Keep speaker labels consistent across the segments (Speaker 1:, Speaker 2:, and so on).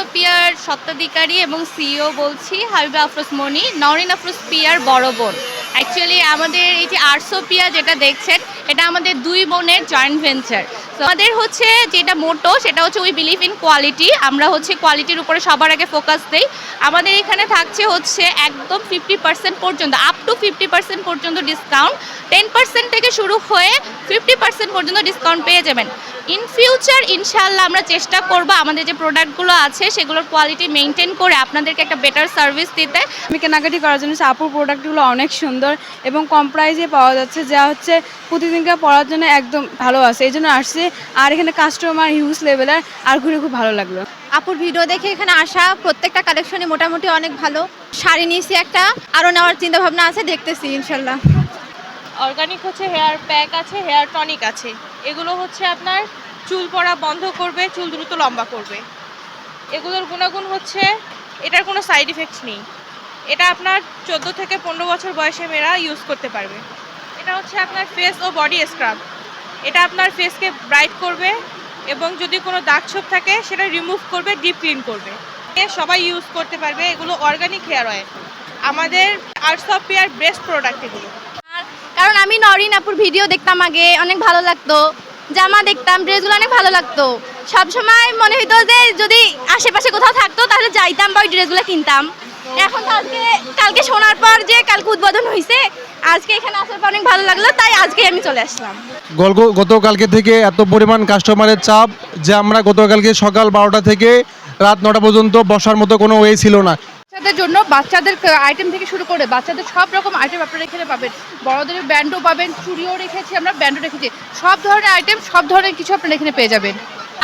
Speaker 1: Of peer সত্ত্বাধিকারী এবং CEO বলছি, হাবিবা আফরোজ মনি, নরিন আফরোজ পিয়ার বড় বোন। অ্যাকচুয়ালি আমাদের এই যে আর্টস অফ পিয়া যেটা দেখছেন, এটা আমাদের দুই বোনের জয়েন্ট ভেঞ্চার আমাদের হচ্ছে যেটা মোটো, সেটা হচ্ছে উই বিলিভ ইন কোয়ালিটি আমরা হচ্ছে কোয়ালিটির উপরে সবার আগে ফোকাস দেই। আমাদের এখানে থাকছে হচ্ছে একদম ফিফটি পার্সেন্ট পর্যন্ত আপ টু ফিফটি পার্সেন্ট পর্যন্ত ডিসকাউন্ট টেন পার্সেন্ট থেকে শুরু হয়ে ফিফটি পার্সেন্ট পর্যন্ত ডিসকাউন্ট পেয়ে যাবেন। ইন ফিউচার ইনশাল্লাহ আমরা চেষ্টা করব আমাদের যে প্রোডাক্টগুলো আছে, সেগুলোর কোয়ালিটি মেনটেন করে আপনাদেরকে একটা বেটার সার্ভিস দিতে।
Speaker 2: আমি কেনাকাটি করার জন্য আপুর প্রোডাক্টগুলো অনেক সুন্দর এবং কম প্রাইসে পাওয়া যাচ্ছে, যা হচ্ছে প্রতিদিনকার পড়ার জন্য একদম ভালো আছে। এই জন্য আসছে আর এখানে কাস্টমার হিউজ লেভেলের আর ঘুরে খুব ভালো লাগল।
Speaker 3: আপুর ভিডিও দেখে এখানে আসা প্রত্যেকটা কালেকশনে মোটামুটি অনেক ভালো। শাড়ি নিয়েছি একটা আরও নেওয়ার চিন্তা ভাবনা আছে দেখতেছি ইনশাল্লাহ।
Speaker 4: অর্গানিক হচ্ছে হেয়ার প্যাক আছে হেয়ার টনিক আছে। এগুলো হচ্ছে আপনার চুল পড়া বন্ধ করবে চুল দ্রুত লম্বা করবে। এগুলোর গুণাগুণ হচ্ছে এটার কোনো সাইড ইফেক্টস নেই। এটা আপনার চোদ্দ থেকে পনেরো বছর বয়সে মেয়েরা ইউজ করতে পারবে। এটা হচ্ছে আপনার ফেস ও বডি স্ক্রাব এটা আপনার ফেসকে ব্রাইট করবে এবং যদি কোনো দাগ ছোপ থাকে, সেটা রিমুভ করবে ডিপ ক্লিন করবে। সবাই ইউজ করতে পারবে, এগুলো অর্গানিক হেয়ার অয়েল আমাদের আর্টস অফ পেয়ার বেস্ট প্রোডাক্ট এগুলো।
Speaker 3: কারণ আমি নরিন আপুর ভিডিও দেখতাম আগে, অনেক ভালো লাগতো। জামা দেখতাম ড্রেসগুলো অনেক ভালো লাগতো। সবসময় মনে হতো যে যদি আশেপাশে কোথাও থাকতো, তাহলে যাইতাম বা ওই ড্রেসগুলো কিনতাম। এখন কালকে কালকে শোনার পর যে কালকে উদ্বোধন হয়েছে আজকে এখানে আসার পর অনেক ভালো লাগল তাই আজকে আমি চলে আসলাম।
Speaker 5: গতকালকে থেকে এত পরিমাণ কাস্টমারের চাপ যে আমরা গতকালকে সকাল বারোটা থেকে রাত নটা পর্যন্ত বসার মতো কোনো ওয়ে ছিল না।
Speaker 6: বাচ্চাদের জন্য বাচ্চাদের আইটেম থেকে শুরু করে বাচ্চাদের সব রকম আইটেম আপনারা এখানে পাবেন। বড়দের ব্যান্ডও পাবেন চুড়িও রেখেছি আমরা ব্যান্ডও রেখেছি। সব ধরনের আইটেম সব ধরনের কিছু আপনারা এখানে পেয়ে যাবেন।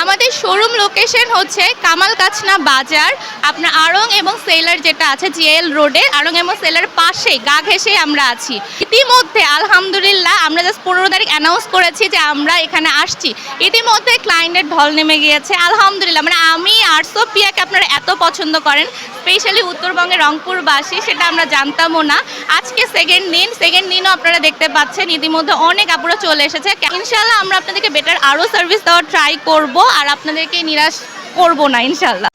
Speaker 1: আমাদের শোরুম লোকেশন হচ্ছে কামাল কাছনা বাজার। আপনার আড়ং এবং সেলার যেটা আছে জিএল রোডে আড়ং এবং সেলার পাশে গা ঘেসেই আমরা আছি। ইতিমধ্যে, আলহামদুলিল্লাহ, আমরা জাস্ট পনেরো তারিখ অ্যানাউন্স করেছি যে আমরা এখানে আসছি। ইতিমধ্যে ক্লায়েন্টের ঢল নেমে গিয়েছে। আলহামদুলিল্লাহ মানে আমি আটশো পিয়াকে আপনারা এত পছন্দ করেন স্পেশালি উত্তরবঙ্গের রংপুরবাসী, সেটা আমরা জানতামও না। আজকে সেকেন্ড দিন সেকেন্ড দিনও আপনারা দেখতে পাচ্ছেন, ইতিমধ্যে অনেক আপুরা চলে এসেছে। ইনশাল্লাহ আমরা আপনাদেরকে বেটার আরও সার্ভিস দেওয়ার ট্রাই করব। আর আপনাদেরকে নিরাশ করব না ইনশাল্লাহ।